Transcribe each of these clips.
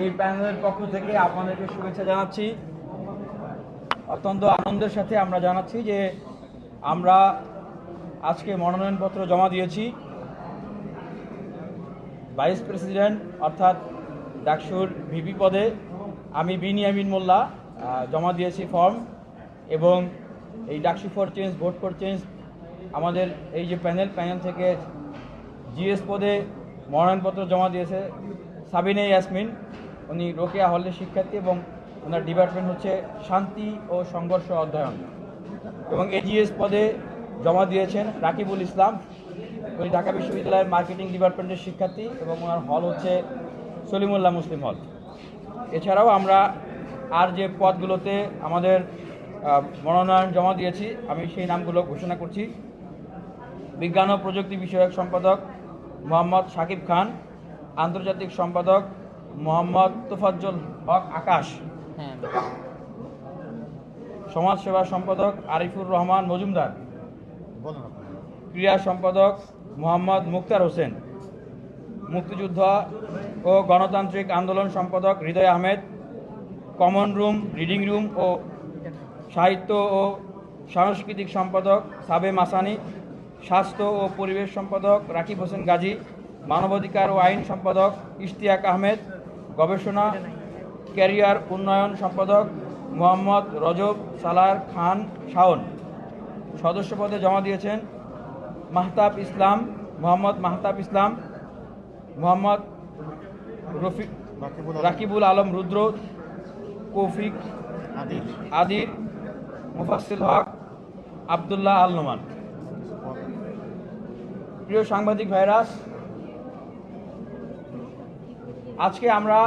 এই প্যানেলের পক্ষ থেকে আপনাদেরকে শুভেচ্ছা জানাচ্ছি। অত্যন্ত আনন্দের সাথে আমরা জানাচ্ছি যে আমরা আজকে মনোনয়নপত্র জমা দিয়েছি। ভাইস প্রেসিডেন্ট অর্থাৎ ডাকসুর ভিপি পদে আমি বিনিয়ামিন মোল্লা জমা দিয়েছি ফর্ম এবং এই DUCSU for change, vote for change আমাদের এই যে প্যানেল প্যানেল থেকে জিএস পদে মনোনয়নপত্র জমা দিয়েছে সাবিনে ইয়াসমিন। উনি রোকেয়া হলের শিক্ষার্থী এবং ওনার ডিপার্টমেন্ট হচ্ছে শান্তি ও সংঘর্ষ অধ্যয়ন। এবং এজিএস পদে জমা দিয়েছেন রাকিবুল ইসলাম। উনি ঢাকা বিশ্ববিদ্যালয়ের মার্কেটিং ডিপার্টমেন্টের শিক্ষার্থী এবং ওনার হল হচ্ছে সলিমুল্লাহ মুসলিম হল এছাড়াও আমরা আর যে পদগুলোতে আমাদের মনোনয়ন জমা দিয়েছি, আমি সেই নামগুলো ঘোষণা করছি। বিজ্ঞান ও প্রযুক্তি বিষয়ক সম্পাদক মোহাম্মদ সাকিব খান, আন্তর্জাতিক সম্পাদক মোহাম্মদ তোফাজ্জল হক আকাশ। হ্যাঁ। সমাজসেবা সম্পাদক আরিফুর রহমান মজুমদার। ক্রীড়া সম্পাদক মোহাম্মদ মুক্তার হোসেন। মুক্তিযুদ্ধ ও গণতান্ত্রিক আন্দোলন সম্পাদক Hridoy Ahmed. Common room reading room ও সাহিত্য ও সাংস্কৃতিক সম্পাদক সাবে মাসানি স্বাস্থ্য ও পরিবেশ সম্পাদক রাকিব হোসেন গাজী। মানবাধিকার ও আইন সম্পাদক ইশতিয়াক আহমেদ গবেষণা ক্যারিয়ার উন্নয়ন সম্পাদক মোহাম্মদ রজব সালার খান শাওন। সদস্য পদে জমা দিয়েছেন মাহতাব ইসলাম মোহাম্মদ মাহতাব ইসলাম মোহাম্মদ রফিক রাকিবুল আলম রুদ্র কৌফিক আদির। মুফাসিল হক আবদুল্লাহ আল নোমান। প্রিয় সাংবাদিক ভাইরাস আজকে আমরা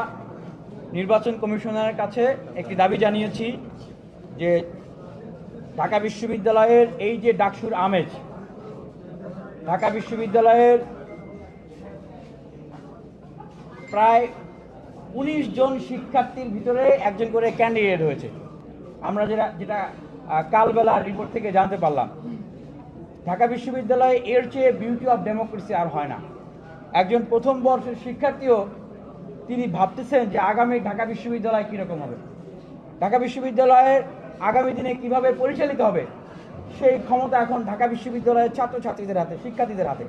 নির্বাচন কমিশনারের কাছে একটি দাবি জানিয়েছি যে ঢাকা বিশ্ববিদ্যালয়ের এই যে ডাকসুর আমেজ, ঢাকা বিশ্ববিদ্যালয়ের প্রায় উনিশ জন শিক্ষার্থীর ভিতরে একজন করে ক্যান্ডিডেট হয়েছে। আমরা যেটা যেটা কালবেলা রিপোর্ট থেকে জানতে পারলাম, ঢাকা বিশ্ববিদ্যালয়ে এর চেয়ে বিউটি অফ ডেমোক্রেসি আর হয় না। একজন প্রথম বর্ষের শিক্ষার্থীও তিনি ভাবতেছেন যে আগামী ঢাকা বিশ্ববিদ্যালয় কীরকম হবে? ঢাকা বিশ্ববিদ্যালয়ের আগামী দিনে কীভাবে পরিচালিত হবে? সেই ক্ষমতা এখন ঢাকা বিশ্ববিদ্যালয়ের ছাত্রছাত্রীদের হাতে, শিক্ষার্থীদের হাতে।